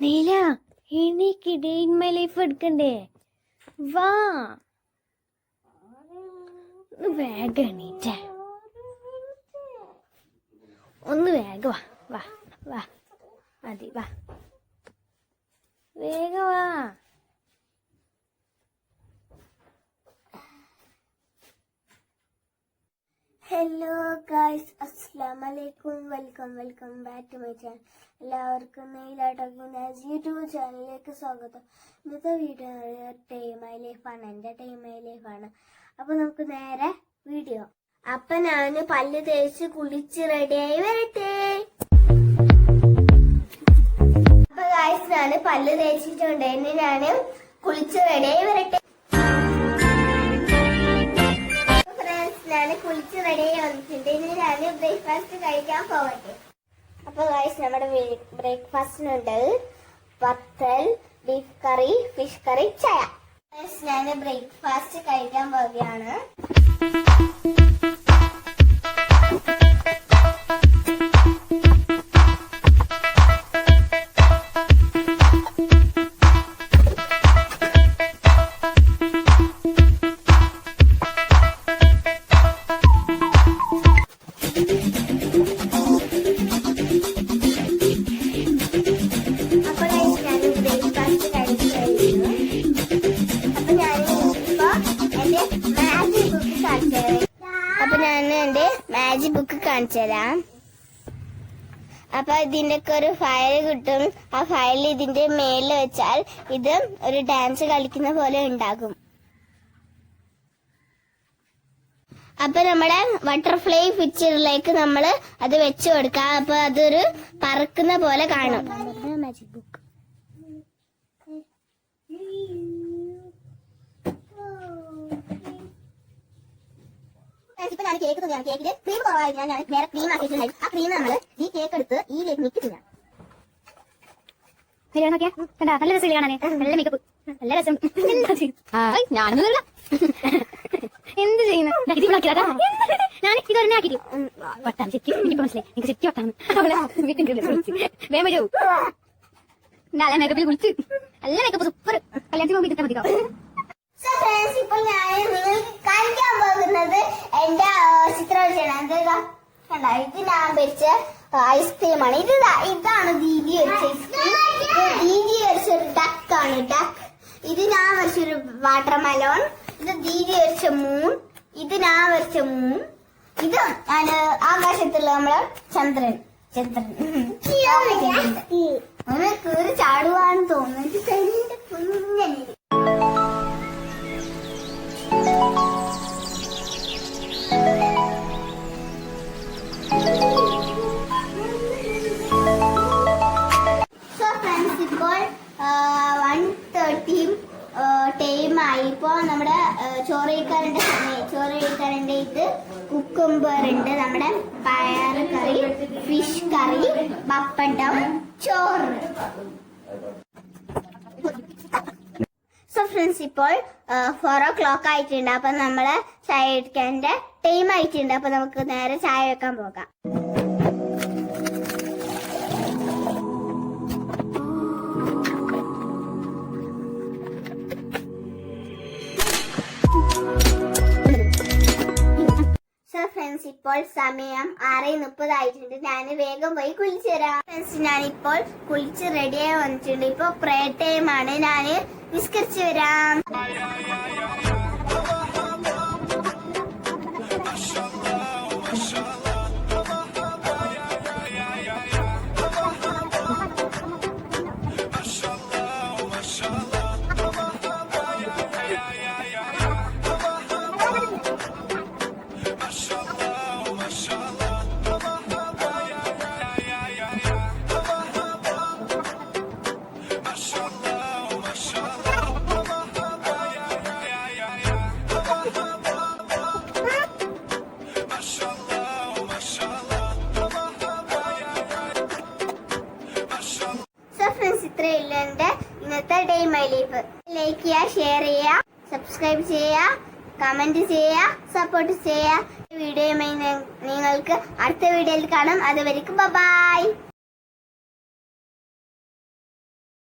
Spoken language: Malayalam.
നീല എനിക്ക് ഡേ മൈ ലൈഫ് എടുക്കണ്ടേ? വാ. വേഗം എണീറ്റേ. ഒന്ന് വേഗം വാ വാ വാ. മതി വാ. വേഗം വാ. ഹലോ ഗായ്സ് അസ്സാം വലൈക്കും welcome welcome back to my channel എല്ലാവർക്കും നെയിലാട്ടോക്കിന്റെ യൂട്യൂബ് ചാനലിലേക്ക് സ്വാഗതം. ഇന്നത്തെ വീഡിയോ ടൈം മൈ ലൈഫാണ് എന്റെ ടൈം മൈ ലൈഫാണ് അപ്പോൾ നമുക്ക് നേരെ വീഡിയോ അപ്പം ഞാൻ പല്ല് തേച്ച് കുളിച്ച് റെഡിയായി വരട്ടെ. അപ്പം ഗായ്സ് ഞാൻ പല്ല് തേച്ചിട്ടുണ്ട്. ഇനി ഞാൻ കുളിച്ച് റെഡിയായി വരട്ടെ. ഞാൻ കുളിച്ച് റെഡിയായി വന്നിട്ടുണ്ട്. ഇനി ഞാൻ ബ്രേക്ക്ഫാസ്റ്റ് കഴിക്കാൻ പോകട്ടെ അപ്പൊ ഗൈസ് നമ്മുടെ ബ്രേക്ക്ഫാസ്റ്റിനുണ്ട് പത്തൽ ബീഫ് കറി ഫിഷ് കറി ചായ. ഞാൻ ബ്രേക്ക്ഫാസ്റ്റ് കഴിക്കാൻ പോവുകയാണ്. മാജിക് ബുക്ക് കാണിച്ചു തരാം അപ്പൊ ഇതിന്റെ ഒക്കെ ഒരു ഫയൽ കിട്ടും. ആ ഫയൽ ഇതിന്റെ മേലിൽ വെച്ചാൽ ഇത് ഒരു ഡാൻസ് കളിക്കുന്ന പോലെ ഉണ്ടാകും. അപ്പൊ നമ്മുടെ ബട്ടർഫ്ലൈ പിക്ചറിലേക്ക് നമ്മൾ അത് വെച്ചു കൊടുക്കാം. അപ്പൊ അതൊരു പറക്കുന്ന പോലെ കാണും. മാജിക് ബുക്ക് ഇപ്പൊ ഞാൻ കേക്ക് തുകയാണ് കേക്കിൽ ക്രീം കുറവായി ഞാൻ വേറെ ക്രീം ആക്കിയിട്ടുണ്ടായി ആ ക്രീം നമ്മൾ ഈ കേക്ക് എടുത്ത് ഈ കേക്ക് മിക്സ് ചെയ്യാം ശരിയാ നോക്കിയാ. കണ്ടാ? നല്ല രസം കാണാനേ? നല്ല മേക്കപ്പ് നല്ല രസം. എന്താ ചെയ്യുന്നു? ഞാൻ ഇത് ഒരെണ്ണ ആക്കിയിട്ട്. വട്ടാണ് ശരിക്കും. എനിക്ക് മനസ്സിലായി. എനിക്ക് ശരിക്കും വട്ടാണ് വീട്ടിൽ വേഗം വരൂ. നല്ല മേക്കപ്പിൽ കുളിച്ച്. നല്ല മേക്കപ്പ് സൂപ്പർ കല്യാണത്തിന് മുമ്പ് ഇതിട്ട് മതിയോ? ഇപ്പോൾ ഞാൻ കാണിക്കാൻ പോകുന്നത് എന്റെ ചിത്രരചന. എന്താ കണ്ട? ഇത് ഞാൻ വെച്ച ഐസ്ക്രീമാണ് ഇത് ഇതാണ് ദീദി വെച്ച ഐസ്ക്രീം ദീദി വരച്ചൊരു ഡക്ക് ആണ്. ഡക്ക് ഇത് ഞാൻ വരച്ചൊരു വാട്ടർ മെലോൺ ഇത് ദീദി വരച്ച മൂൺ ഇത് ഞാൻ വെച്ച മൂൺ ഇത് ഞാൻ ആകാശത്തുള്ള നമ്മളെ ചന്ദ്രൻ. ചന്ദ്രൻ. തേർട്ടി ടൈമായി. ഇപ്പോൾ നമ്മുടെ ചോറയിക്കാരന്റെ സമയം. ചോറയിക്കാരന്റെ ഇത് കുക്കുംബർ ഉണ്ട് നമ്മുടെ പയർ കറി ഫിഷ് കറി പപ്പടം ചോറ്. സോ ഫ്രണ്ട്സ് ഇപ്പോൾ ഫോർ ഓ ക്ലോക്ക് ആയിട്ടുണ്ട്. അപ്പൊ നമ്മൾ ചായ കുടിക്കാന്റെ ടൈം ആയിട്ടുണ്ട്. അപ്പൊ നമുക്ക് നേരെ ചായ വെക്കാൻ പോകാം. ഇപ്പോൾ സമയം ആറ് മുപ്പതായിട്ടുണ്ട്. ഞാൻ വേഗം പോയി കുളിച്ചു തരാം ഫ്രണ്ട്സ് ഞാൻ ഇപ്പോൾ കുളിച്ച് റെഡിയായി വന്നിട്ടുണ്ട്. ഇപ്പോൾ പ്രേ ടൈമാണ് ഞാൻ നിസ്കരിച്ചു വരാം. ഇന്നത്തെ ഡേ മൈ ലൈഫ് ലൈക്ക് ചെയ്യുക ഷെയർ ചെയ്യുക സബ്സ്ക്രൈബ് ചെയ്യുക കമന്റ് ചെയ്യുക സപ്പോർട്ട് ചെയ്യുക. വീഡിയോയുമായി നിങ്ങൾക്ക് അടുത്ത വീഡിയോയിൽ കാണാം. അതുവരെക്കും ബൈ